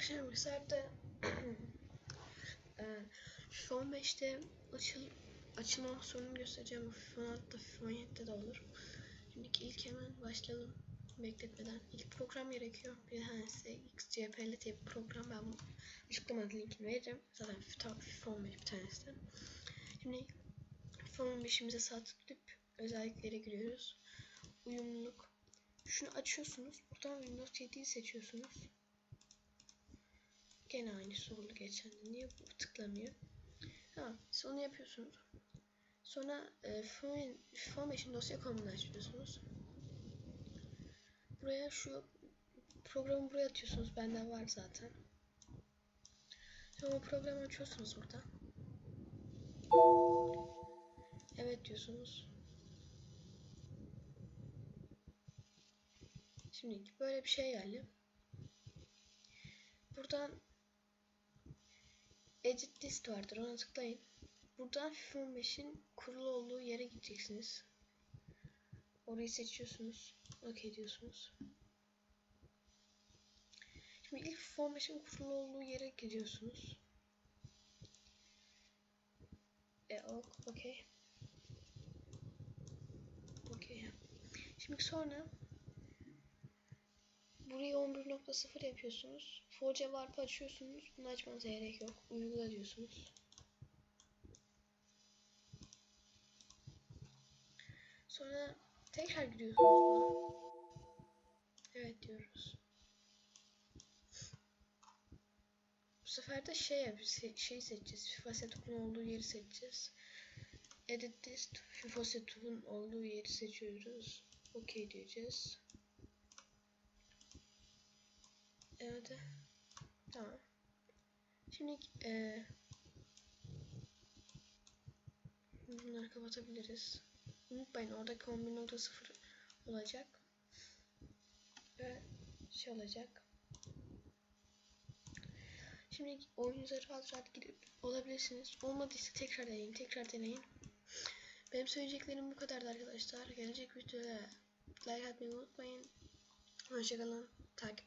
Arkadaşlar bu saatte eee, FIFA 15'te açıl açılma sorunu göstereceğim. FIFA 16'da FIFA 17'de de olur. Şimdi ilk hemen başlayalım bekletmeden. İlk program gerekiyor. Bir tanesi XCPL diye program. Ben açıklamada linkini veririm. Zaten FIFA, FIFA 15 bir tanesi. Şimdi FIFA 15'imize sağ tıklayıp özelliklere giriyoruz. Uyumluluk. Şunu açıyorsunuz. Buradan Windows 7'yi seçiyorsunuz. Gene aynısı oldu geçen. Niye bu tıklamıyor? Ha, siz onu yapıyorsunuz. Sonra e, 15'in dosya konumunu açıyorsunuz. Buraya şu programı buraya atıyorsunuz. Bende var zaten. Sonra programı açıyorsunuz burada. Evet diyorsunuz. Şimdi böyle bir şey geldi. Buradan Edit list vardır ona tıklayın. Buradan FIFA 15'in kurulu olduğu yere gideceksiniz. Orayı seçiyorsunuz. OK diyorsunuz. Şimdi ilk FIFA 15'in kurulu olduğu yere gidiyorsunuz. E, OK. OK. Şimdi sonra Burayı 11.0 yapıyorsunuz. Forge Warp açıyorsunuz. Bunu açmanıza gerek yok. Uygula diyorsunuz. Sonra tekrar giriyorsunuz buna. Evet diyoruz. Bu sefer de şey şey seçeceğiz. FIFA setup'un olduğu yeri seçeceğiz. Edit list FIFA setup'un olduğu yeri seçiyoruz. OK diyeceğiz. Evet. Tamam. Şimdi e, bunları kapatabiliriz. Unutmayın oradaki 11.0 olacak. Ve şey olacak. Şimdi oyunuza rahat rahat gidip olabilirsiniz. Olmadıysa tekrar deneyin. Tekrar deneyin. Benim söyleyeceklerim bu kadardı arkadaşlar. Gelecek videoda like atmayı unutmayın. Hoşçakalın. Takipte